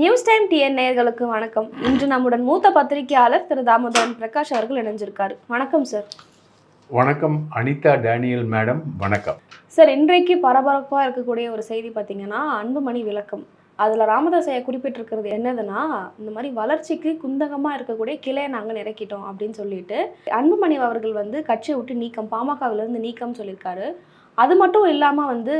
News time TN நேயர்களுக்கு வணக்கம். இன்று நம்முடன் மூத்த பத்திரிகையாளர் திரு தாமோதரன் பிரகாஷ் அவர்கள் இணைஞ்சிருக்காரு. வணக்கம் சார். வணக்கம் அனிதா டேனியல் மேடம் வணக்கம். சார் இன்றைக்கு பரபரப்பாக இருக்கக்கூடிய ஒரு செய்தி பார்த்தீங்கன்னா அன்புமணி விளக்கம். அதில் ராமதாஸ் ஐயா குறிப்பிட்டிருக்கிறது என்னதுன்னா இந்த மாதிரி வளர்ச்சிக்கு குந்தகமாக இருக்கக்கூடிய கிளையை நாங்கள் இறக்கிட்டோம் அப்படின்னு சொல்லிட்டு அன்புமணி அவர்கள் வந்து கட்சியை விட்டு நீக்கம் பாமகவிலிருந்து நீக்கம் சொல்லியிருக்காரு. அது மட்டும் இல்லாமல் வந்து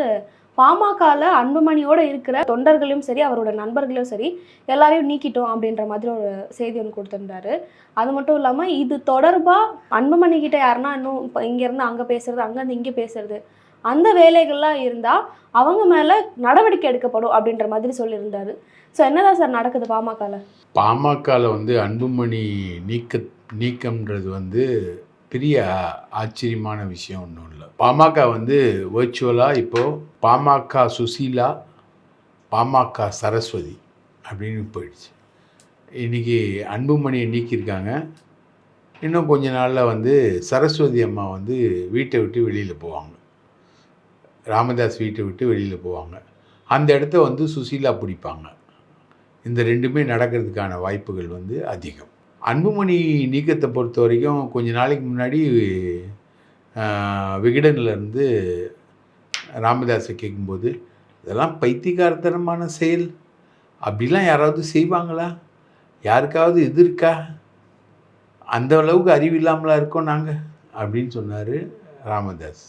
பாமகவில் அன்புமணியோட இருக்கிற தொண்டர்களையும் சரி அவரோட நண்பர்களையும் சரி எல்லாரையும் நீக்கிட்டோம் அப்படின்ற மாதிரி ஒரு செய்தி ஒன்று கொடுத்துருந்தாரு. அது மட்டும் இல்லாமல் இது தொடர்பாக அன்புமணி கிட்ட யாருன்னா இன்னும் இப்போ இங்கேருந்து அங்கே பேசுறது அங்கேருந்து இங்கே பேசுறது அந்த வேலைகள்லாம் இருந்தால் அவங்க மேலே நடவடிக்கை எடுக்கப்படும் அப்படின்ற மாதிரி சொல்லியிருந்தாரு. ஸோ என்னதான் சார் நடக்குது பாமகவில் பாமகவில் வந்து அன்புமணி நீக்க நீக்கம்ன்றது வந்து பெரிய ஆச்சரியமான விஷயம் ஒன்றும் இல்லை. பாமக வந்து வேர்ச்சுவலாக இப்போது பாமக சுசீலா பாமக சரஸ்வதி அப்படின்னு போயிடுச்சு. இன்றைக்கி அன்புமணியை நீக்கியிருக்காங்க. இன்னும் கொஞ்ச நாளில் வந்து சரஸ்வதி அம்மா வந்து வீட்டை விட்டு வெளியில் போவாங்க. ராமதாஸ் வீட்டை விட்டு வெளியில் போவாங்க. அந்த இடத்த வந்து சுசீலா பிடிப்பாங்க. இந்த ரெண்டுமே நடக்கிறதுக்கான வாய்ப்புகள் வந்து அதிகம். அன்புமணி நீக்கத்தை பொறுத்த வரைக்கும் கொஞ்ச நாளைக்கு முன்னாடி விகடனிலிருந்து இருந்து ராமதாஸை கேட்கும்போது இதெல்லாம் பைத்தியகாரத்தனமான செயல். அப்படிலாம் யாராவது செய்வாங்களா? யாருக்காவது இது இருக்கா? அந்த அளவுக்கு அறிவு இல்லாமலாம் இருக்கோம் நாங்கள் அப்படின்னு சொன்னார் ராமதாஸ்.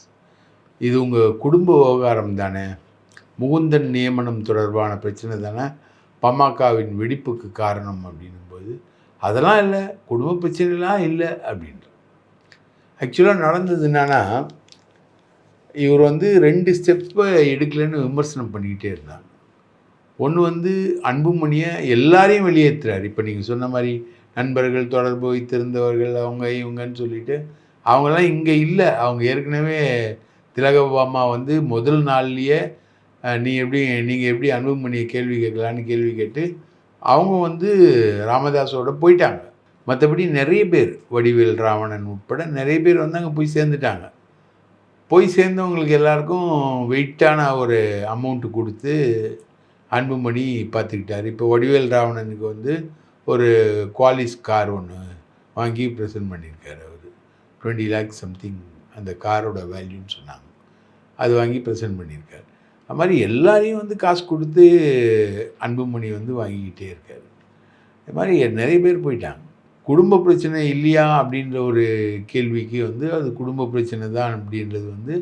இது உங்கள் குடும்ப விவகாரம் தானே. முகுந்தன் நியமனம் தொடர்பான பிரச்சனை தானே. பாமகவின் வெடிப்புக்கு காரணம் அப்படின்னும்போது அதெல்லாம் இல்லை குடும்ப பிரச்சனைலாம் இல்லை அப்படின்ற ஆக்சுவலாக நடந்தது என்னன்னா இவர் வந்து ரெண்டு ஸ்டெப்பை எடுக்கலைன்னு விமர்சனம் பண்ணிக்கிட்டே இருந்தாங்க. ஒன்று வந்து அன்புமணியை எல்லாரையும் வெளியேற்றுறாரு இப்போ நீங்கள் சொன்ன மாதிரி நண்பர்கள் தொடர்பு வைத்திருந்தவர்கள் அவங்க இவங்கன்னு சொல்லிட்டு அவங்கெல்லாம் இங்கே இல்லை. அவங்க ஏற்கனவே திலகபாமா வந்து முதல் நாள்லேயே நீ எப்படி நீங்கள் எப்படி அன்புமணியை கேள்வி கேட்கலான்னு கேள்வி கேட்டு அவங்க வந்து ராமதாஸோட போயிட்டாங்க. மற்றபடி நிறைய பேர் வடிவேல் ராவணன் உட்பட நிறைய பேர் வந்து அங்கே போய் சேர்ந்துட்டாங்க. போய் சேர்ந்தவங்களுக்கு எல்லாருக்கும் வெயிட்டான ஒரு அமௌண்ட்டு கொடுத்து அன்புமணி பார்த்துக்கிட்டார் இப்போ வடிவேல் ராவணனுக்கு வந்து ஒரு குவாலிஸ் கார் ஒன்று வாங்கி ப்ரெசென்ட் பண்ணியிருக்காரு அவர். டுவெண்ட்டி லேக்ஸ் சம்திங் அந்த காரோட வேல்யூன்னு சொன்னாங்க. அது வாங்கி ப்ரெசென்ட் பண்ணியிருக்காரு. அது மாதிரி எல்லாரையும் வந்து காசு கொடுத்து அன்புமணி வந்து வாங்கிக்கிட்டே இருக்காரு. இது மாதிரி நிறைய பேர் போயிட்டாங்க. குடும்ப பிரச்சனை இல்லையா அப்படின்ற ஒரு கேள்விக்கு வந்து அது குடும்ப பிரச்சனை தான் அப்படின்றது வந்து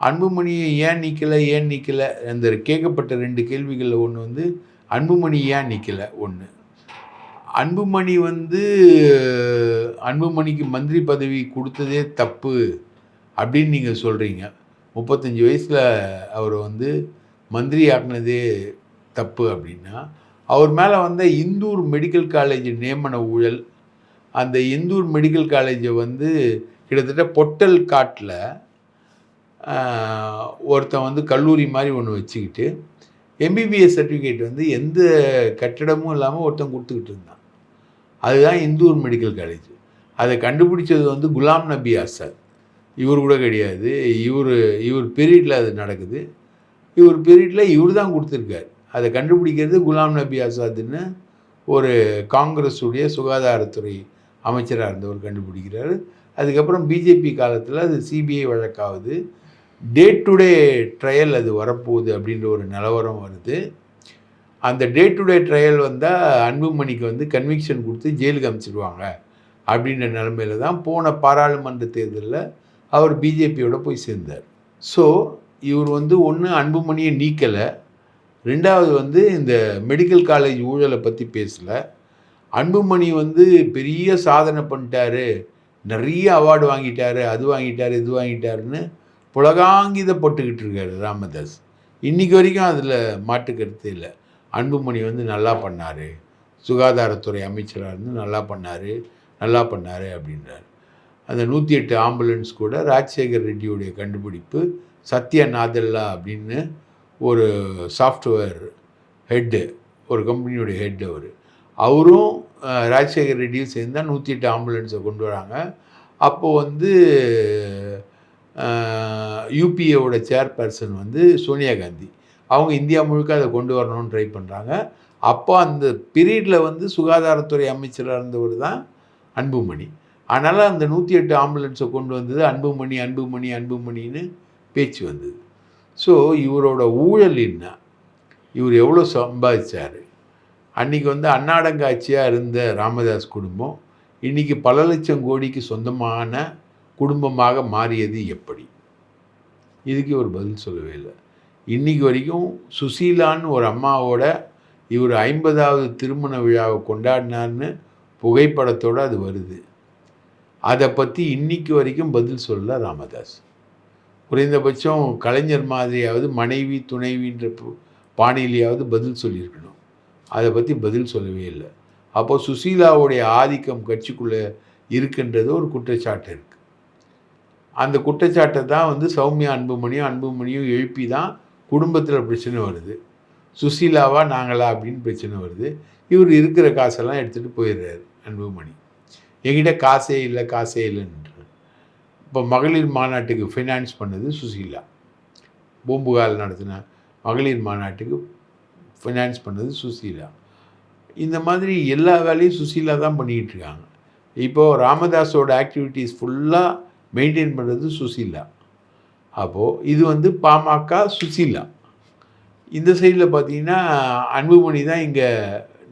அன்புமணியை ஏன் நிற்கலை ஏன் நிற்கலை அந்த கேட்கப்பட்ட ரெண்டு கேள்விகளில் ஒன்று வந்து அன்புமணி ஏன் நிற்கலை ஒன்று அன்புமணி வந்து அன்புமணிக்கு மந்திரி பதவி கொடுத்ததே தப்பு அப்படின்னு நீங்கள் சொல்கிறீங்க முப்பத்தஞ்சு வயசில் அவர் வந்து மந்திரி ஆக்குனதே தப்பு அப்படின்னா அவர் மேலே வந்த இந்தூர் மெடிக்கல் காலேஜ் நியமன ஊழல் அந்த இந்தூர் மெடிக்கல் காலேஜை வந்து கிட்டத்தட்ட பொட்டல் காட்டில் ஒருத்தன் வந்து கல்லூரி மாதிரி ஒன்று வச்சுக்கிட்டு எம்பிபிஎஸ் சர்டிஃபிகேட் வந்து எந்த கட்டடமும் இல்லாமல் ஒருத்தன் கொடுத்துக்கிட்டு இருந்தான். அதுதான் இந்தூர் மெடிக்கல் காலேஜ். அதை கண்டுபிடிச்சது வந்து குலாம் நபி ஆசாத். இவர் கூட கிடையாது. இவர் இவர் பீரியடில் அது நடக்குது. இவர் பீரியடில் இவர் தான் கொடுத்துருக்காரு. அதை கண்டுபிடிக்கிறது குலாம் நபி ஆசாத்னு ஒரு காங்கிரஸுடைய சுகாதாரத்துறை அமைச்சராக இருந்தவர் கண்டுபிடிக்கிறாரு. அதுக்கப்புறம் பிஜேபி காலத்தில் அது சிபிஐ வழக்காகுது டே டு டே ட்ரையல் அது வரப்போகுது அப்படின்ற ஒரு நிலவரம் வருது. அந்த டே டு டே ட்ரையல் வந்தால் அன்புமணிக்கு வந்து கன்விக்ஷன் கொடுத்து ஜெயிலுக்கு அமைச்சிடுவாங்க அப்படின்ற நிலமையில தான் போன பாராளுமன்ற தேர்தலில் அவர் பிஜேபியோட போய் சேர்ந்தார். ஸோ இவர் வந்து ஒன்று அன்புமணியை நீக்கலை. ரெண்டாவது வந்து இந்த மெடிக்கல் காலேஜ் ஊழலை பற்றி பேசலை. அன்புமணி வந்து பெரிய சாதனை பண்ணிட்டாரு. நிறைய அவார்டு வாங்கிட்டாரு அது வாங்கிட்டார் இது வாங்கிட்டாருன்னு புலகாங்கிதப்பட்டுக்கிட்டு இருக்காரு ராமதாஸ். இன்றைக்கி வரைக்கும் அதில் மாட்டு கருத்து இல்லை. அன்புமணி வந்து நல்லா பண்ணார். சுகாதாரத்துறை அமைச்சராக இருந்து நல்லா பண்ணார். நல்லா பண்ணார் அப்படின்றார். அந்த நூற்றி எட்டு ஆம்புலன்ஸ் கூட ராஜசேகர் ரெட்டியுடைய கண்டுபிடிப்பு சத்யா நாதல்லா அப்படின்னு ஒரு சாஃப்ட்வேர் ஹெட்டு ஒரு கம்பெனியோட ஹெட் அவர். அவரும் ராஜசேகர் ரெட்டியும் சேர்ந்து தான் நூற்றி எட்டு ஆம்புலன்ஸை கொண்டு வராங்க. அப்போது வந்து யூபிஏவோட சேர்பர்சன் வந்து சோனியா காந்தி. அவங்க இந்தியா முழுக்க அதை கொண்டு வரணும்னு ட்ரை பண்ணுறாங்க அப்போ அந்த பீரியடில் வந்து சுகாதாரத்துறை அமைச்சராக இருந்தவர் தான் அன்புமணி. அதனால் அந்த நூற்றி எட்டு ஆம்புலன்ஸை கொண்டு வந்தது அன்புமணி அன்புமணி அன்புமணின்னு பேச்சு வந்தது. ஸோ இவரோட ஊழல் என்ன? இவர் எவ்வளோ சம்பாதிச்சார்? அன்றைக்கி வந்து அன்னாடங்காட்சியாக இருந்த ராமதாஸ் குடும்பம் இன்றைக்கி பல லட்சம் கோடிக்கு சொந்தமான குடும்பமாக மாறியது எப்படி? இதுக்கு ஒரு பதில் சொல்லவே இல்லை. இன்றைக்கி வரைக்கும் சுசீலான்னு ஒரு அம்மாவோட இவர் ஐம்பதாவது திருமண விழாவை கொண்டாடினார்னு புகைப்படத்தோடு அது வருது. அதை பற்றி இன்னைக்கு வரைக்கும் பதில் சொல்ல ராமதாஸ். குறைந்தபட்சம் கலைஞர் மாதிரியாவது மனைவி துணைவின்ற பு- பாணியிலையாவது பதில் சொல்லியிருக்கணும். அதை பற்றி பதில் சொல்லவே இல்லை. அப்போ சுசீலாவுடைய ஆதிக்கம் கட்சிக்குள்ளே இருக்குன்றது ஒரு குற்றச்சாட்டு இருக்குது அந்த குற்றச்சாட்டை தான் வந்து சௌமியா அன்புமணியும் அன்புமணியும் எழுப்பி தான் குடும்பத்தில் பிரச்சனை வருது. சுசீலாவா நாங்களா அப்படின்னு பிரச்சனை வருது. இவர் இருக்கிற காசெல்லாம் எடுத்துகிட்டு போயிடுறாரு அன்புமணி. என்கிட்ட காசே இல்லை காசே இல்லைன்ற இப்போ மகளிர் மாநாட்டுக்கு ஃபினான்ஸ் பண்ணது சுசீலா. பூம்புகால் நடத்தின மகளிர் மாநாட்டுக்கு ஃபினான்ஸ் பண்ணது சுசீலா. இந்த மாதிரி எல்லா வேலையும் சுசீலா தான் பண்ணிக்கிட்டு இருக்காங்க. இப்போது ராமதாஸோட ஆக்டிவிட்டீஸ் ஃபுல்லாக மெயின்டைன் பண்ணுறது சுசீலா. அப்போது இது வந்து பாமக சுசீலா. இந்த சைடில் பார்த்தீங்கன்னா அன்புமணி தான் இங்கே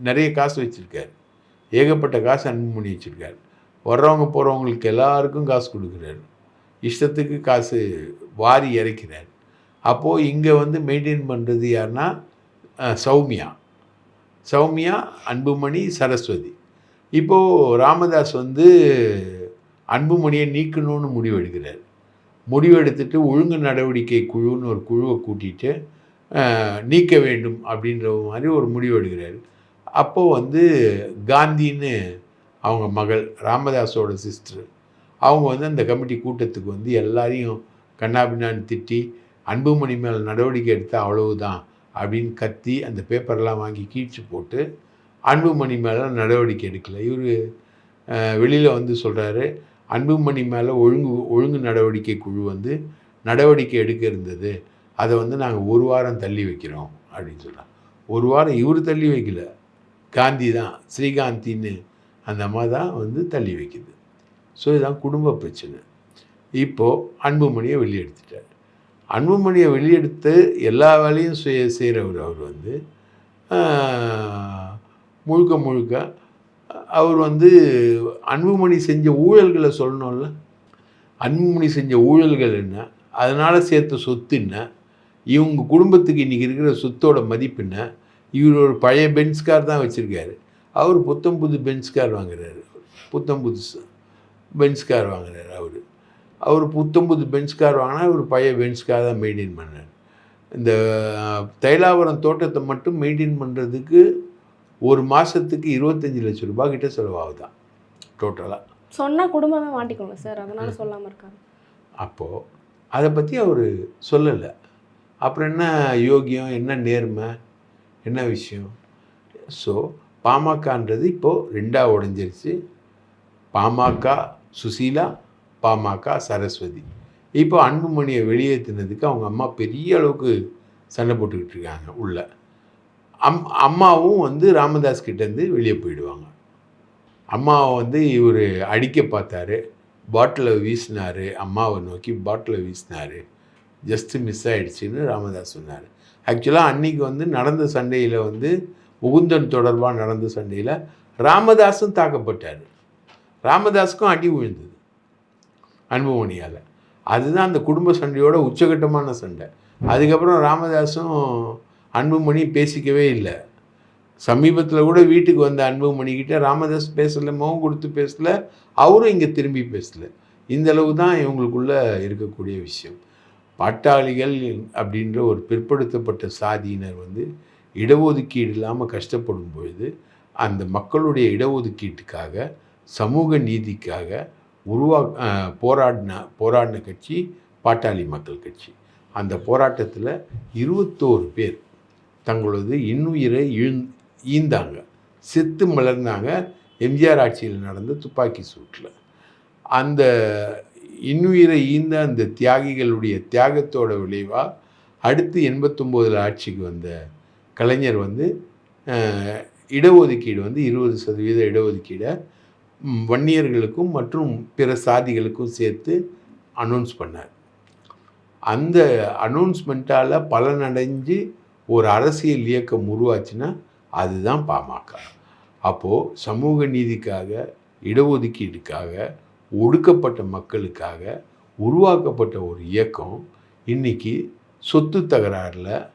நிறைய காசு வச்சுருக்காரு. ஏகப்பட்ட காசு அன்புமணி வச்சுருக்காரு. வர்றவங்க போகிறவங்களுக்கு எல்லாருக்கும் காசு கொடுக்குறாரு. இஷ்டத்துக்கு காசு வாரி இறைக்கிறார். அப்போது இங்கே வந்து மெயின்டைன் பண்ணுறது யாருன்னா சௌமியா. சௌமியா அன்புமணி சரஸ்வதி. இப்போது ராமதாஸ் வந்து அன்புமணியை நீக்கணும்னு முடிவெடுக்கிறார். முடிவெடுத்துட்டு ஒழுங்கு நடவடிக்கை குழுன்னு ஒரு குழுவை கூட்டிட்டு நீக்க வேண்டும் அப்படின்ற மாதிரி ஒரு முடிவெடுக்கிறார். அப்போது வந்து காந்தின்னு அவங்க மகள் ராமதாஸோட சிஸ்டர் அவங்க வந்து அந்த கமிட்டி கூட்டத்துக்கு வந்து எல்லாரையும் கண்ணாபின்னான்னு திட்டி அன்புமணி மேலே நடவடிக்கை எடுத்தால் அவ்வளவுதான் அப்படின்னு கத்தி அந்த பேப்பர்லாம் வாங்கி கீழ்ச்சி போட்டு அன்புமணி மேலே நடவடிக்கை எடுக்கல. இவர் வெளியில் வந்து சொல்கிறாரு அன்புமணி மேலே ஒழுங்கு ஒழுங்கு நடவடிக்கை குழு வந்து நடவடிக்கை எடுக்க இருந்தது. அதை வந்து நாங்கள் ஒரு வாரம் தள்ளி வைக்கிறோம். அப்படின்னு சொல்கிறாங்க ஒரு வாரம் இவர் தள்ளி வைக்கல. காந்தி தான் ஸ்ரீகாந்தின்னு அந்த அம்மா தான் வந்து தள்ளி வைக்குது. ஸோ இதுதான் குடும்ப பிரச்சனை. இப்போது அன்புமணியை வெளியெடுத்துட்டார். அன்புமணியை வெளியெடுத்து எல்லா வேலையும் செய்ய செய்கிறவர் அவர் வந்து முழுக்க முழுக்க அவர் வந்து அன்புமணி செஞ்ச ஊழல்களை சொல்லணும்ல. அன்புமணி செஞ்ச ஊழல்கள் என்ன? அதனால் சேர்த்த சொத்து என்ன? இவங்க குடும்பத்துக்கு இன்றைக்கி இருக்கிற சொத்தோட மதிப்பு என்ன? இவர் ஒரு பழைய பென்ஸ் கார் தான் வச்சுருக்காரு. அவர் புத்தம் புது பென்ஸ் கார் வாங்குறாரு. புத்தம் புதுசு பென்ஸ் கார் வாங்குறாரு அவர். அவர் புத்தம் புது பென்ஸ் கார் வாங்கினா அவர் பழைய பென்ஸ் கார் தான் மெயின்டைன் பண்ணார். இந்த தைலாவரம் தோட்டத்தை மட்டும் மெயின்டைன் பண்ணுறதுக்கு ஒரு மாதத்துக்கு இருபத்தஞ்சி லட்சம் ரூபாய் கிட்ட செலவாகுதான் டோட்டலாக சொன்னா குடும்பமே மாட்டிக்கோங்க சார். அதனால சொல்லாம இருக்காங்க. அப்போது அதை பற்றி அவர் சொல்லலை. அப்புறம் என்ன யோகியம் என்ன நேர்மை? என்ன விஷயம்? ஸோ பாமகன்றது இப்போது ரெண்டாக உடைஞ்சிருச்சு. பாமக சுசீலா பாமக சரஸ்வதி. இப்போ அன்புமணியை வெளியேற்றினதுக்கு அவங்க அம்மா பெரிய அளவுக்கு சண்டை போட்டுக்கிட்டு இருக்காங்க உள்ள. அம் அம்மாவும் வந்து ராமதாஸ் கிட்டேருந்து வெளியே போயிடுவாங்க. அம்மாவை வந்து இவர் அடிக்க பார்த்தாரு. பாட்டிலை வீசினார். அம்மாவை நோக்கி பாட்டிலை வீசினாரு. ஜஸ்ட்டு மிஸ் ஆகிடுச்சின்னு ராமதாஸ் சொன்னார். ஆக்சுவலாக அன்னைக்கு வந்து நடந்த சண்டையில் வந்து முகுந்தன் தொடர்பாக நடந்த சண்டையில் ராமதாஸும் தாக்கப்பட்டார். ராமதாஸுக்கும் அடி விழுந்தது. அன்புமணியால். அதுதான் அந்த குடும்ப சண்டையோட உச்சகட்டமான சண்டை. அதுக்கப்புறம் ராமதாஸும் அன்புமணி பேசிக்கவே இல்லை. சமீபத்தில் கூட வீட்டுக்கு வந்த அன்புமணிக்கிட்ட ராமதாஸ் பேசலை முகம் கொடுத்து பேசலை அவரும் இங்கே திரும்பி பேசலை. இந்த அளவு தான் இவங்களுக்குள்ளே இருக்கக்கூடிய விஷயம். பாட்டாளிகள் அப்படின்ற ஒரு பிற்படுத்தப்பட்ட சாதியினர் வந்து இடஒதுக்கீடு இல்லாமல் கஷ்டப்படும் பொழுது அந்த மக்களுடைய இடஒதுக்கீட்டுக்காக சமூக நீதிக்காக உருவா போராடின போராடின கட்சி பாட்டாளி மக்கள் கட்சி. அந்த போராட்டத்தில் இருபத்தோரு பேர் தங்களது இன்னுயிரை இழந் ஈந்தாங்க. செத்து மலர்ந்தாங்க. எம்ஜிஆர் ஆட்சியில் நடந்த துப்பாக்கி சூட்டில். அந்த இன்னுயிரை ஈந்த அந்த தியாகிகளுடைய தியாகத்தோட விளைவாக அடுத்து எண்பத்தொம்போதில் ஆட்சிக்கு வந்த கலைஞர் வந்து இடஒதுக்கீடு வந்து இருபது சதவீத இடஒதுக்கீடை வன்னியர்களுக்கும் மற்றும் பிற சாதிகளுக்கும் சேர்த்து அனௌன்ஸ் பண்ணார். அந்த அனௌன்ஸ்மெண்ட்டால் பலனடைஞ்சு ஒரு அரசியல் இயக்கம் உருவாச்சுன்னா அதுதான் பாமக அப்போது சமூக நீதிக்காக இடஒதுக்கீடுக்காக ஒடுக்கப்பட்ட மக்களுக்காக உருவாக்கப்பட்ட ஒரு இயக்கம் இன்னைக்கு சொத்து தகராறில்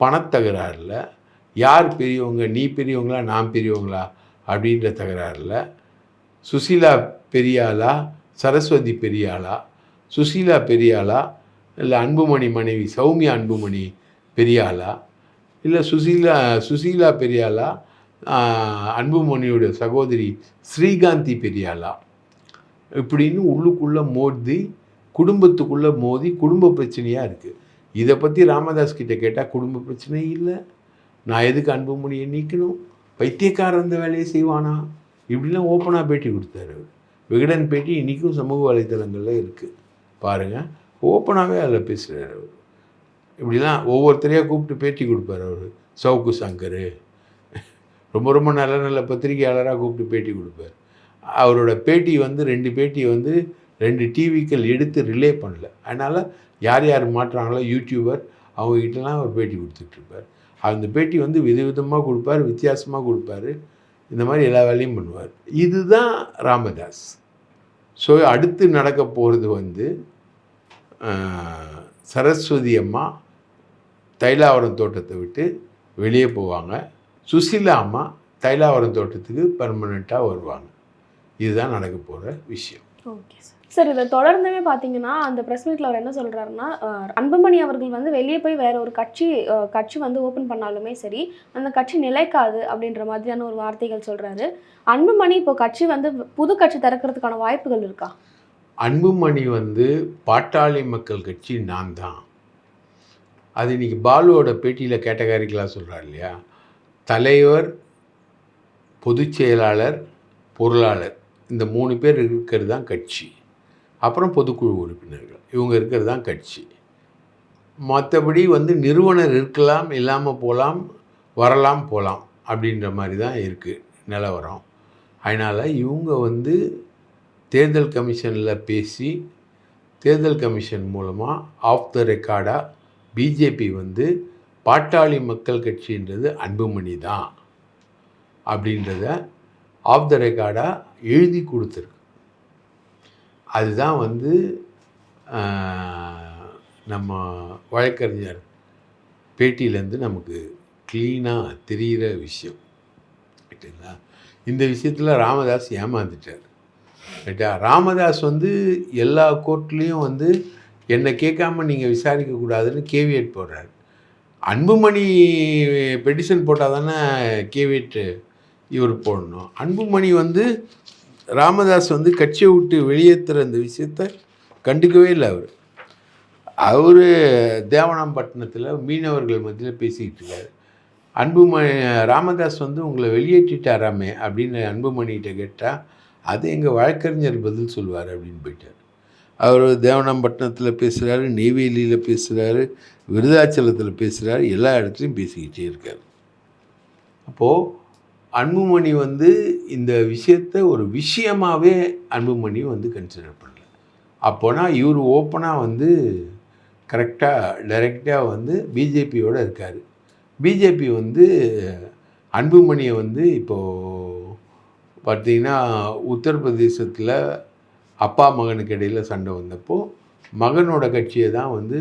பணத்தகராறில் யார் பெரியவங்க நீ பெரியவங்களா நான் பெரியவங்களா அப்படின்ற தகராறில் சுசீலா பெரியாளா சரஸ்வதி பெரியாளா சுசீலா பெரியாளா இல்லை அன்புமணி மனைவி சௌமியா அன்புமணி பெரியாளா இல்லை சுசீலா சுசீலா பெரியாளா அன்புமணியோட சகோதரி ஸ்ரீகாந்தி பெரியாளா? இப்படின்னு உள்ளுக்குள்ளே மோதி குடும்பத்துக்குள்ளே மோதி குடும்ப பிரச்சனையாக இருக்குது இதை பற்றி ராமதாஸ் கிட்ட கேட்டால் குடும்ப பிரச்சனை இல்லை. நான் எதுக்கு அன்புமணியை நீக்கணும்? பைத்தியக்காரன் அந்த வேலையை செய்வானா? இப்படிலாம் ஓப்பனாக பேட்டி கொடுத்தாரு அவர். விகடன் பேட்டி இன்றைக்கும் சமூக வலைத்தளங்களில் இருக்குது பாருங்கள் ஓப்பனாகவே அதில் பேசுகிறார் அவர். இப்படிலாம் ஒவ்வொருத்தரையாக கூப்பிட்டு பேட்டி கொடுப்பார் அவர். சவுக்கு சங்கர். ரொம்ப ரொம்ப நல்ல நல்ல பத்திரிகையாளராக கூப்பிட்டு பேட்டி கொடுப்பார். அவரோட பேட்டி வந்து ரெண்டு பேட்டி வந்து ரெண்டு டிவிக்கள் எடுத்து ரிலே பண்ணல. அதனால் யார் யார் மாட்டுறாங்களோ யூடியூபர் அவங்ககிட்டலாம் அவர் பேட்டி கொடுத்துட்ருப்பார். அந்த பேட்டி வந்து விதவிதமாக கொடுப்பார் வித்தியாசமாக கொடுப்பாரு. இந்த மாதிரி எல்லா வேலையும் பண்ணுவார். இதுதான் ராமதாஸ். ஸோ அடுத்து நடக்க போகிறது வந்து சரஸ்வதி அம்மா தைலாவரம் தோட்டத்தை விட்டு வெளியே போவாங்க. சுசிலா அம்மா தைலாவரம் தோட்டத்துக்கு பர்மனெண்ட்டாக வருவாங்க. இதுதான் நடக்க போகிற விஷயம். ஓகே சார் சார் இதை தொடர்ந்துமே பார்த்தீங்கன்னா அந்த ப்ரெஸ் மீட்டில் அவர் என்ன சொல்கிறாருன்னா அன்புமணி அவர்கள் வந்து வெளியே போய் வேற ஒரு கட்சி கட்சி வந்து ஓப்பன் பண்ணாலுமே சரி அந்த கட்சி நிலைக்காது அப்படின்ற மாதிரியான ஒரு வார்த்தைகள் சொல்கிறாரு அன்புமணி இப்போ கட்சி வந்து புது கட்சி திறக்கிறதுக்கான வாய்ப்புகள் இருக்கா? அன்புமணி வந்து பாட்டாளி மக்கள் கட்சி நான் தான். அது இன்னைக்கு பாலுவோட பேட்டியில் கேட்டகாரிக்கலாக சொல்கிறார் இல்லையா? தலைவர் பொதுச் செயலாளர் பொருளாளர். இந்த மூணு பேர் இருக்கிறது தான் கட்சி. அப்புறம் பொதுக்குழு உறுப்பினர்கள். இவங்க இருக்கிறது தான் கட்சி. மற்றபடி வந்து நிறுவனர் இருக்கலாம் இல்லாமல் போகலாம் வரலாம் போகலாம் அப்படின்ற மாதிரி தான் இருக்குது நிலவரம். அதனால் இவங்க வந்து தேர்தல் கமிஷனில் பேசி தேர்தல் கமிஷன் மூலமாக ஆஃப் த ரெக்கார்டாக பிஜேபி வந்து பாட்டாளி மக்கள் கட்சின்றது அன்புமணி தான் அப்படின்றத ஆஃப் த ரெக்கார்டாக எழுதி கொடுத்துருக்கு. அதுதான் வந்து நம்ம வழக்கறிஞர் பேட்டியிலேருந்து நமக்கு க்ளீனாக தெரிகிற விஷயம். ரைட்டுங்களா இந்த விஷயத்தில் ராமதாஸ் ஏமாந்துட்டார். ரைட்டா ராமதாஸ் வந்து எல்லா கோர்ட்லேயும் வந்து என்னை கேட்காம நீங்கள் விசாரிக்கக்கூடாதுன்னு கேவியட் போடுறாரு. அன்புமணி பெட்டிஷன் போட்டால் தானே கேவியேட்டு இவர் போடணும். அன்புமணி வந்து ராமதாஸ் வந்து கட்சியை விட்டு வெளியேற்றுற அந்த விஷயத்த கண்டுக்கவே இல்லை அவர். அவர் தேவனாம்பட்டினத்தில் மீனவர்கள் மத்தியில் பேசிக்கிட்டு இருக்கார். அன்புமணி ராமதாஸ் வந்து உங்களை வெளியேற்றிட்டாராமே அப்படின்னு அன்புமணிகிட்ட கேட்டால் அது எங்கள் வழக்கறிஞர் பதில் சொல்லுவார் அப்படின்னு போயிட்டார். அவர் தேவனாம்பட்டினத்தில் பேசுகிறாரு நெய்வேலியில் பேசுகிறாரு விருதாச்சலத்தில் பேசுகிறாரு எல்லா இடத்துலையும் பேசிக்கிட்டே இருக்கார். அப்போது அன்புமணி வந்து இந்த விஷயத்த ஒரு விஷயமாகவே அன்புமணி வந்து கன்சிடர் பண்ணல. அப்போனா இவர் ஓப்பனாக வந்து கரெக்டாக டைரெக்டாக வந்து பிஜேபியோட இருக்கார். பிஜேபி வந்து அன்புமணியை வந்து இப்போது பார்த்திங்கன்னா உத்தரப்பிரதேசத்தில் அப்பா மகனுக்கு இடையில் சண்டை வந்தப்போ மகனோட கட்சியை தான் வந்து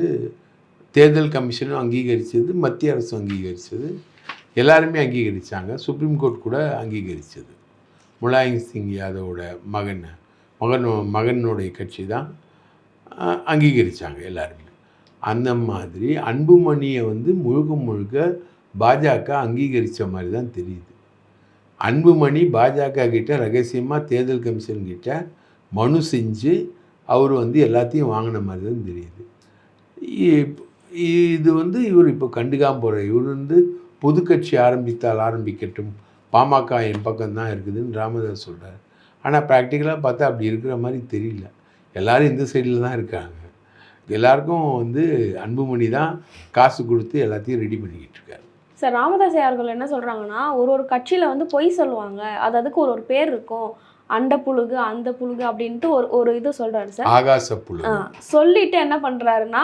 தேர்தல் கமிஷனும் அங்கீகரித்தது மத்திய அரசும் அங்கீகரித்தது எல்லாருமே அங்கீகரித்தாங்க சுப்ரீம் கோர்ட் கூட அங்கீகரித்தது முலாயம் சிங் யாதவோட மகன் மகன் மகனுடைய கட்சி தான் அங்கீகரித்தாங்க எல்லாருமே. அந்த மாதிரி அன்புமணியை வந்து முழுக்க முழுக்க பாஜக அங்கீகரித்த மாதிரி தான் தெரியுது. அன்புமணி பாஜக கிட்ட ரகசியமாக தேர்தல் கமிஷன் கிட்ட மனு செஞ்சு அவர் வந்து எல்லாத்தையும் வாங்கின மாதிரி தான் தெரியுது. இது வந்து இவர் இப்போ கண்டுக்காம போகிற இவர் வந்து பொது கட்சி ஆரம்பித்தால் ஆரம்பிக்கட்டும். பாமக என் பக்கம் தான் இருக்குதுன்னு ராமதாஸ் சொல்கிறார் ஆனால் ப்ராக்டிக்கலாக பார்த்தா அப்படி இருக்கிற மாதிரி தெரியல. எல்லாரும் இந்த சைடில் தான் இருக்காங்க. எல்லாருக்கும் வந்து அன்புமணி தான் காசு கொடுத்து எல்லாத்தையும் ரெடி பண்ணிக்கிட்டு இருக்காரு. சார் ராமதாஸ் அவர்கள் என்ன சொல்கிறாங்கன்னா ஒரு ஒரு கட்சியில் வந்து பொய் சொல்லுவாங்க. அது அதுக்கு ஒரு ஒரு பேர் இருக்கும். அண்ட புழுகு அந்த புழுகு அப்படின்ட்டு ஒரு ஒரு இது சொல்றாரு சார். ஆகாச புழு ஆ, சொல்லிட்டு என்ன பண்றாருன்னா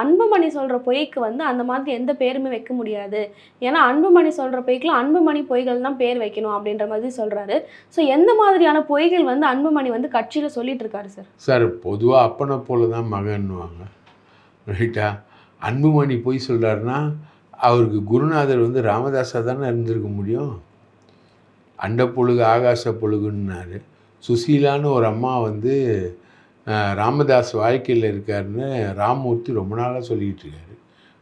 அன்புமணி சொல்ற பொய்க்கு வந்து அந்த மாதிரி எந்த பேருமே வைக்க முடியாது. ஏன்னா அன்புமணி சொல்ற பொய்க்குலாம் அன்புமணி பொய்கள் தான் பேர் வைக்கணும் அப்படின்ற மாதிரி சொல்றாரு. ஸோ எந்த மாதிரியான பொய்கள் வந்து அன்புமணி வந்து கட்சியில சொல்லிட்டு இருக்காரு சார்? சார் பொதுவாக அப்பனை போல தான் மகன்னுவாங்க ரைட்டா அன்புமணி போய் சொல்கிறாருன்னா அவருக்கு குருநாதர் வந்து ராமதாஸாக தானே இருந்திருக்க முடியும்? அண்ட புழுகு ஆகாச புழுகுன்னாரு. சுசீலான்னு ஒரு அம்மா வந்து ராமதாஸ் வாழ்க்கையில் இருக்காருன்னு ராமமூர்த்தி ரொம்ப நாளாக சொல்லிக்கிட்டு இருக்காரு.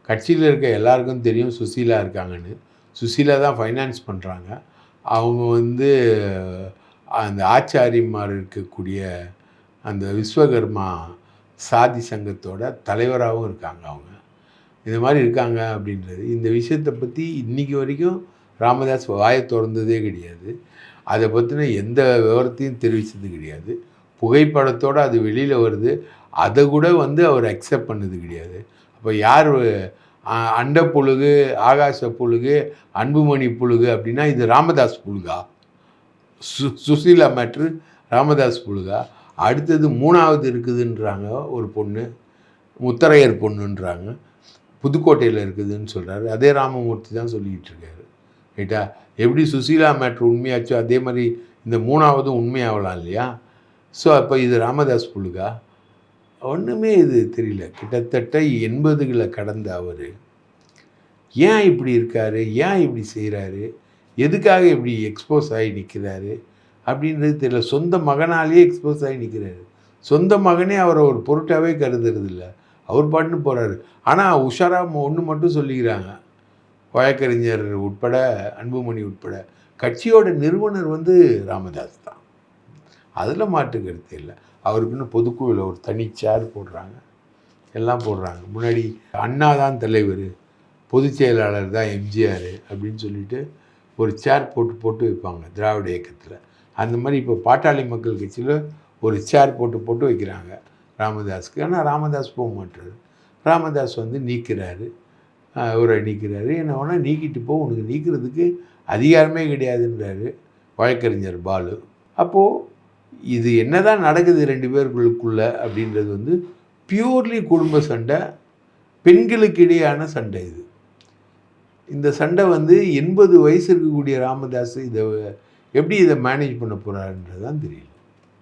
கட்சியில் இருக்க எல்லாருக்கும் தெரியும் சுசீலா இருக்காங்கன்னு. சுசீலா தான் ஃபைனான்ஸ் பண்ணுறாங்க அவங்க வந்து அந்த ஆச்சாரியமார் இருக்கக்கூடிய அந்த விஸ்வகர்மா சாதி சங்கத்தோட தலைவராகவும் இருக்காங்க அவங்க. இந்த மாதிரி இருக்காங்க அப்படின்றது. இந்த விஷயத்தை பற்றி இன்னைக்கு வரைக்கும் ராமதாஸ் வாயை திறந்ததே கிடையாது. அதை பற்றின எந்த விவரத்தையும் தெரிவித்தது கிடையாது. புகைப்படத்தோடு அது வெளியில் வருது. அதை கூட வந்து அவர் அக்செப்ட் பண்ணது கிடையாது. அப்போ யார் அண்ட புழுகு ஆகாச புழுகு அன்புமணி புழுகு அப்படின்னா இது ராமதாஸ் புழுகா? சு சுசீலா மேட்ரு ராமதாஸ் புழுகா? அடுத்தது மூணாவது இருக்குதுன்றாங்க ஒரு பொண்ணு முத்தரையர் பொண்ணுன்றாங்க. புதுக்கோட்டையில் இருக்குதுன்னு சொல்கிறாரு அதே ராமமூர்த்தி தான் சொல்லிக்கிட்டு இருக்காரு. ரைட்டா? எப்படி சுசீலா மேட்ரு உண்மையாச்சோ அதே மாதிரி இந்த மூணாவதும் உண்மையாகலாம் இல்லையா? ஸோ அப்போ இது ராமதாஸ் புழுகா ஒன்றுமே இது தெரியல. கிட்டத்தட்ட எண்பதுகளை கடந்த அவர். ஏன் இப்படி இருக்காரு? ஏன் இப்படி செய்கிறாரு எதுக்காக இப்படி எக்ஸ்போஸ் ஆகி நிற்கிறாரு அப்படின்றது தெரியல. சொந்த மகனாலேயே எக்ஸ்போஸ் ஆகி நிற்கிறாரு சொந்த மகனே அவரை ஒரு பொருட்டாகவே கருதுறது அவர் பாட்டுன்னு போகிறாரு ஆனால் உஷாராக ஒன்று மட்டும் சொல்லிக்கிறாங்க. வழக்கறிஞர் உட்பட அன்புமணி உட்பட கட்சியோட நிறுவனர் வந்து ராமதாஸ் தான். அதில் மாற்று கருத்து இல்லை. அவருக்குன்னு பொதுக்குழுவில் ஒரு தனி சேர் போடுறாங்க. எல்லாம் போடுறாங்க. முன்னாடி அண்ணா தான் தலைவர் பொதுச் செயலாளர் தான் எம்ஜிஆர் அப்படின்னு சொல்லிட்டு ஒரு சேர் போட்டு போட்டு வைப்பாங்க திராவிட இயக்கத்தில். அந்த மாதிரி இப்போ பாட்டாளி மக்கள் கட்சியில் ஒரு சேர் போட்டு போட்டு வைக்கிறாங்க ராமதாஸுக்கு. ஆனால் ராமதாஸ் போக மாட்டார். ராமதாஸ் வந்து நீக்கிறாரு. அவரை நீக்கிறாரு. என்ன வேணால் நீக்கிட்டு போ உனக்கு நீக்கிறதுக்கு அதிகாரமே கிடையாதுன்றாரு வழக்கறிஞர் பாலு. அப்போது இது என்னதான் நடக்குது ரெண்டு பேருக்குள்ள அப்படின்றது வந்து பியூர்லி குடும்ப சண்டை பெண்களுக்கு இடையான சண்டை இது. இந்த சண்டை வந்து எண்பது வயசு இருக்கக்கூடிய ராமதாஸ் இதை எப்படி இதை மேனேஜ் பண்ண போகிறாருன்றது தான் தெரியல.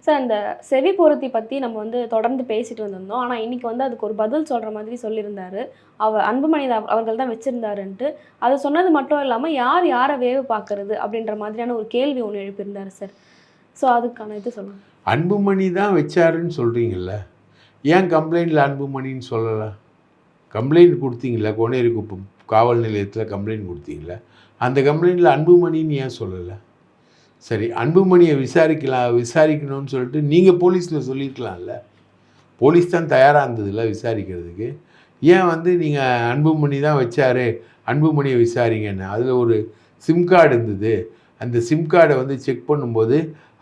சார் அந்த செவி பொருத்தி பற்றி நம்ம வந்து தொடர்ந்து பேசிட்டு வந்திருந்தோம். ஆனால் இன்றைக்கி வந்து அதுக்கு ஒரு பதில் சொல்கிற மாதிரி சொல்லியிருந்தாரு. அவர் அன்புமணி தான் அவர்கள் தான் வச்சுருந்தாருன்ட்டு. அதை சொன்னது மட்டும் இல்லாமல் யார் யாரை வேவு பார்க்கறது அப்படின்ற மாதிரியான ஒரு கேள்வி ஒன்று எழுப்பியிருந்தாரு சார் ஸோ அதுக்கான இது சொல்லுங்கள் அன்புமணி தான் வச்சாருன்னு சொல்கிறீங்கல்ல ஏன் கம்ப்ளைண்ட்டில் அன்புமணின்னு சொல்லலை? கம்ப்ளைண்ட் கொடுத்தீங்களா கோனேரி குப்பம் காவல் நிலையத்தில் கம்ப்ளைண்ட் கொடுத்தீங்களா அந்த கம்ப்ளைண்ட்டில் அன்புமணின்னு ஏன் சொல்லலை? சரி அன்புமணியை விசாரிக்கலாம் விசாரிக்கணும்னு சொல்லிட்டு நீங்கள் போலீஸில் சொல்லியிருக்கலாம்ல போலீஸ் தான் தயாராக இருந்ததில்ல விசாரிக்கிறதுக்கு. ஏன் வந்து நீங்கள் அன்புமணி தான் வச்சாரு? அன்புமணியை விசாரிங்கன்னு. அதில் ஒரு சிம் கார்டு இருந்தது. அந்த சிம் கார்டை வந்து செக் பண்ணும்போது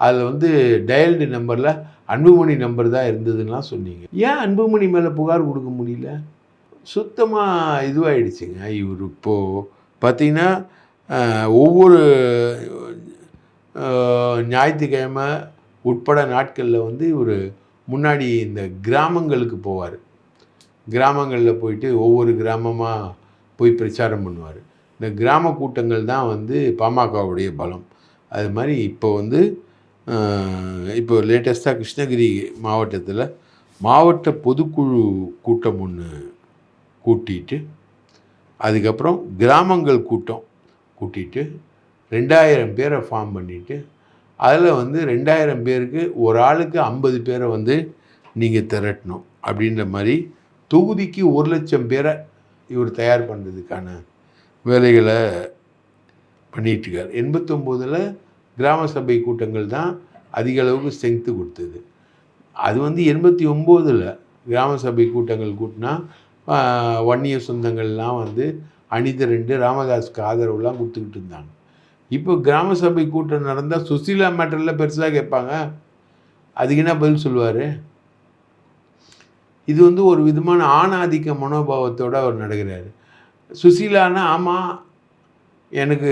அதில் வந்து டயல்டு நம்பரில் அன்புமணி நம்பர் தான் இருந்ததுன்னா சொன்னீங்க. ஏன் அன்புமணி மேலே புகார் கொடுக்க முடியல? சுத்தமாக இதுவாகிடுச்சுங்க இவர் இப்போது பார்த்திங்கன்னா ஒவ்வொரு ஞாயிற்றுக்கிழமை உட்பட நாட்களில் வந்து இவர் முன்னாடி இந்த கிராமங்களுக்கு போவார். கிராமங்களில் போயிட்டு ஒவ்வொரு கிராமமாக போய் பிரச்சாரம் பண்ணுவார். இந்த கிராம கூட்டங்கள் தான் வந்து பாமகவுடைய பலம். அது மாதிரி இப்போ வந்து இப்போ லேட்டஸ்ட்டாக கிருஷ்ணகிரி மாவட்டத்தில் மாவட்ட பொதுக்குழு கூட்டம் ஒன்று கூட்டிட்டு அதுக்கப்புறம் கிராமங்கள் கூட்டம் கூட்டிட்டு ரெண்டாயிரம் பேரை ஃபார்ம் பண்ணிவிட்டு அதில் வந்து ரெண்டாயிரம் பேருக்கு ஒரு ஆளுக்கு ஐம்பது பேரை வந்து நீங்கள் திரட்டணும் அப்படின்ற மாதிரி தொகுதிக்கு ஒரு லட்சம் பேரை இவர் தயார் பண்ணுறதுக்கான வேலைகளை பண்ணிகிட்ருக்கார் எண்பத்தொம்போதில் கிராம சபை கூட்டங்கள் தான் அதிக அளவுக்கு ஸ்ட்ரென்த்து கொடுத்தது. அது வந்து எண்பத்தி ஒம்போதில் கிராம சபை கூட்டங்கள் கூட்டினா வன்னிய சொந்தங்கள்லாம் வந்து அணிதிரண்டு ராமதாஸ்க்கு ஆதரவுலாம் கொடுத்துக்கிட்டு இருந்தாங்க. இப்போ கிராம சபை கூட்டம் நடந்தால் சுசீலா மேட்டரில் பெருசாக கேட்பாங்க. அதுக்கு என்ன பதில் சொல்லுவார்? இது வந்து ஒரு விதமான ஆணாதிக்க மனோபாவத்தோடு அவர் நடக்கிறார் சுசீலானா ஆமாம் எனக்கு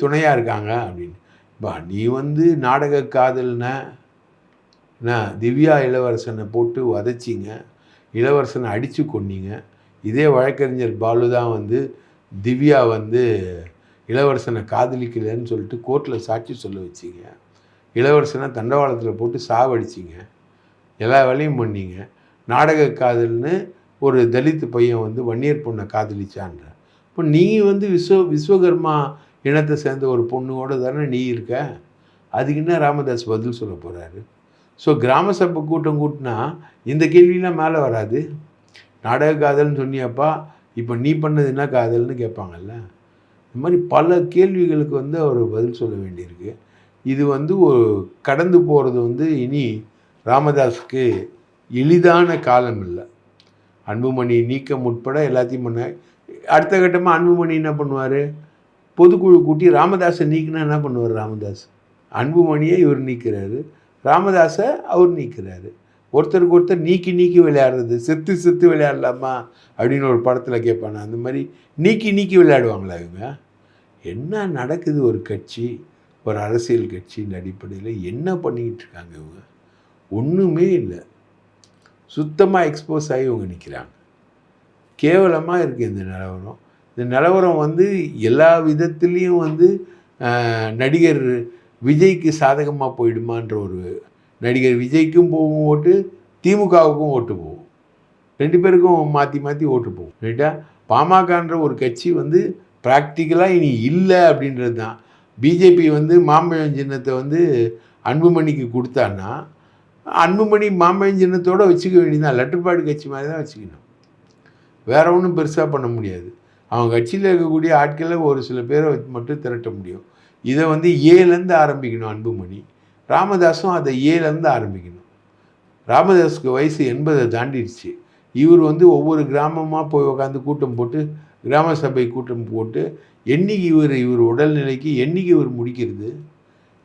துணையாக இருக்காங்க அப்படின்னு. பா நீ வந்து நாடக காதல்னா நான் திவ்யா இளவரசனை போட்டு உதச்சிங்க இளவரசனை அடித்து கொன்னீங்க. இதே வழக்கறிஞர் பாலு தான் வந்து திவ்யா வந்து இளவரசனை காதலிக்கலைன்னு சொல்லிட்டு கோர்ட்டில் சாட்சி சொல்ல வச்சிங்க. இளவரசனை தண்டவாளத்தில் போட்டு சாவடிச்சிங்க. எல்லா வேலையும் பண்ணிங்க. நாடக காதல்னு ஒரு தலித் பையன் வந்து வன்னியர் பொண்ணை காதலிச்சான்ற. இப்போ நீ வந்து விஸ்வ விஸ்வகர்மா இனத்தை சேர்ந்த ஒரு பொண்ணோட தானே நீ இருக்க? அதுக்கு என்ன ராமதாஸ் பதில் சொல்ல போகிறாரு ஸோ கிராம சபை கூட்டம் கூட்டினா இந்த கேள்வியெலாம் மேலே வராது. நாடக காதல்னு சொன்னியப்பா இப்போ நீ பண்ணது என்ன காதல்னு கேட்பாங்கல்ல? இது மாதிரி பல கேள்விகளுக்கு வந்து அவர் பதில் சொல்ல வேண்டியிருக்கு. இது வந்து ஒரு கடந்து போகிறது வந்து இனி ராமதாஸுக்கு எளிதான காலம் இல்லை. அன்புமணி நீக்கம் உட்பட எல்லாத்தையும் பண்ண அடுத்த கட்டமாக அன்புமணி என்ன பண்ணுவார்? பொதுக்குழு கூட்டி ராமதாஸை நீக்கினா என்ன பண்ணுவார் ராமதாஸ்? அன்புமணியை இவர் நீக்கிறாரு. ராமதாஸை அவர் நீக்கிறாரு. ஒருத்தருக்கு ஒருத்தர் நீக்கி நீக்கி விளையாடுறது செத்து செத்து விளையாடலாமா அப்படின்னு ஒரு படத்தில் கேட்பானே அந்த மாதிரி நீக்கி நீக்கி விளையாடுவாங்களா இவங்க? என்ன நடக்குது ஒரு கட்சி ஒரு அரசியல் கட்சியின் அடிப்படையில் என்ன பண்ணிக்கிட்டு இருக்காங்க இவங்க? ஒன்றுமே இல்லை. சுத்தமாக எக்ஸ்போஸ் ஆகி இவங்க நிற்கிறாங்க கேவலமாக இருக்குது இந்த நிலவரம். இந்த நிலவரம் வந்து எல்லா விதத்துலேயும் வந்து நடிகர் விஜய்க்கு சாதகமாக போயிடுமான்ற ஒரு நடிகர் விஜய்க்கும் போகும் ஓட்டு திமுகவுக்கும் ஓட்டு போகும். ரெண்டு பேருக்கும் மாற்றி மாற்றி ஓட்டு போகும் ரைட்டா பாமகன்ற ஒரு கட்சி வந்து ப்ராக்டிக்கலாக இனி இல்லை அப்படின்றது தான். பிஜேபி வந்து மாம்பழம் சின்னத்தை வந்து அன்புமணிக்கு கொடுத்தான்னா அன்புமணி மாம்பழம் சின்னத்தோடு வச்சுக்க வேண்டியதான் லெட்டர்பாடு கட்சி மாதிரி தான் வச்சுக்கணும். வேற ஒன்றும் பெருசாக பண்ண முடியாது. அவங்க கட்சியில் இருக்கக்கூடிய ஆட்களை ஒரு சில பேரை மட்டும் திரட்ட முடியும். இதை வந்து ஏலேருந்து ஆரம்பிக்கணும் அன்புமணி. ராமதாஸும் அதை ஏலேருந்து ஆரம்பிக்கணும். ராமதாஸுக்கு வயசு எண்பதை தாண்டிடுச்சு. இவர் வந்து ஒவ்வொரு கிராமமாக போய் உட்காந்து கூட்டம் போட்டு கிராம சபை கூட்டம் போட்டு என்னைக்கு இவர் இவர் உடல்நிலைக்கு என்னைக்கு இவர் முடிக்கிறது?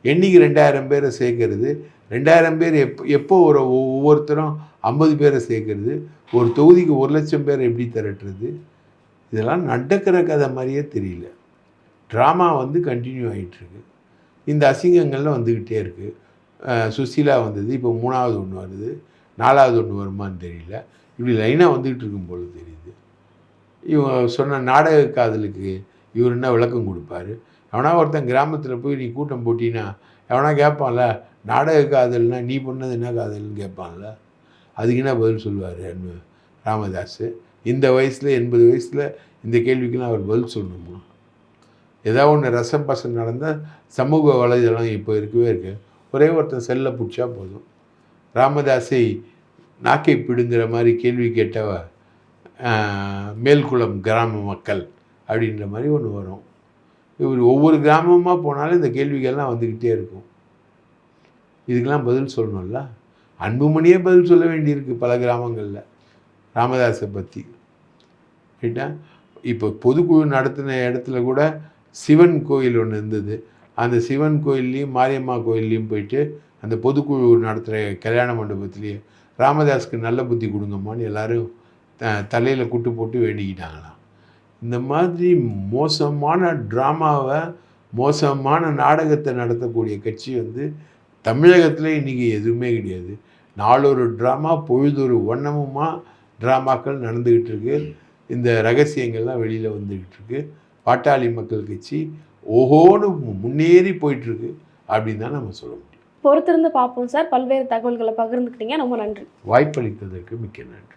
என்னைக்கு ரெண்டாயிரம் பேரை சேர்க்கறது? ரெண்டாயிரம் பேர் எப் எப்போ ஒரு ஒ- ஒவ்வொருத்தரும் ஐம்பது பேரை சேர்க்கறது? ஒரு தொகுதிக்கு ஒரு லட்சம் பேரை எப்படி திரட்டுறது? இதெல்லாம் நடக்கிற கதை மாதிரியே தெரியல. ட்ராமா வந்து கண்டினியூ ஆகிட்டுருக்கு இந்த அசிங்கங்கள்லாம் வந்துக்கிட்டே இருக்குது சுசீலா வந்தது இப்போ மூணாவது ஒன்று வருது. நாலாவது ஒன்று வருமான்னு தெரியல. இப்படி லைனாக வந்துக்கிட்டு இருக்கும்போது தெரியுது. இவங்க சொன்ன நாடக காதலுக்கு இவர் என்ன விளக்கம் கொடுப்பாரு? எவனா ஒருத்தன் கிராமத்தில் போய் நீ கூட்டம் போட்டினா எவனா கேட்பான்ல நாடக காதல்னா நீ பண்ணது என்ன காதல்னு கேட்பான்ல அதுக்கு என்ன பதில் சொல்லுவார் ராமதாஸ் இந்த வயசில் எண்பது வயசில் இந்த கேள்விக்கெல்லாம் அவர் பதில் சொல்லணுமா? ஏதாவது ஒன்று ரசம் பசம் நடந்தால் சமூக வலைதளம் இப்போ இருக்கவே இருக்கு. ஒரே ஒருத்தன் செல்லை பிடிச்சா போதும். ராமதாஸை நாக்கை பிடுங்கிற மாதிரி கேள்வி கேட்டவ மேல்குளம் கிராம மக்கள் அப்படின்ற மாதிரி ஒன்று வரும். இவர் ஒவ்வொரு கிராமமாக போனாலும் இந்த கேள்விகள்லாம் வந்துக்கிட்டே இருக்கும். இதுக்கெல்லாம் பதில் சொல்லணும்ல? அன்புமணியே பதில் சொல்ல வேண்டியிருக்கு பல கிராமங்களில் ராமதாஸை பற்றி ரைட்டா? இப்போ பொதுக்குழு நடத்தின இடத்துல கூட சிவன் கோயில் ஒன்று இருந்தது. அந்த சிவன் கோயில்லையும் மாரியம்மா கோயில்லையும் போயிட்டு அந்த பொதுக்குழு நடத்துகிற கல்யாண மண்டபத்திலேயே ராமதாஸ்க்கு நல்ல புத்தி கொடுங்கம்மான்னு எல்லாரும் த தலையில் குட்டு போட்டு வேண்டிக்கிட்டாங்களாம். இந்த மாதிரி மோசமான ட்ராமாவை மோசமான நாடகத்தை நடத்தக்கூடிய கட்சி வந்து தமிழகத்தில் இன்றைக்கி எதுவுமே கிடையாது. நாளொரு ட்ராமா பொழுதொரு வண்ணமுமா ட்ராமாக்கள் நடந்துக்கிட்டு இருக்கு. இந்த ரகசியங்கள்லாம் வெளியில் வந்துக்கிட்டு இருக்கு. பாட்டாளி மக்கள் கட்சி ஓஹோன்னு முன்னேறி போயிட்டுருக்கு அப்படின்னு தான் நம்ம சொல்ல முடியும். பொறுத்திருந்து பார்ப்போம் சார். பல்வேறு தகவல்களை பகிர்ந்துக்கிட்டீங்க. ரொம்ப நன்றி. வாய்ப்பளித்ததற்கு மிக்க நன்றி.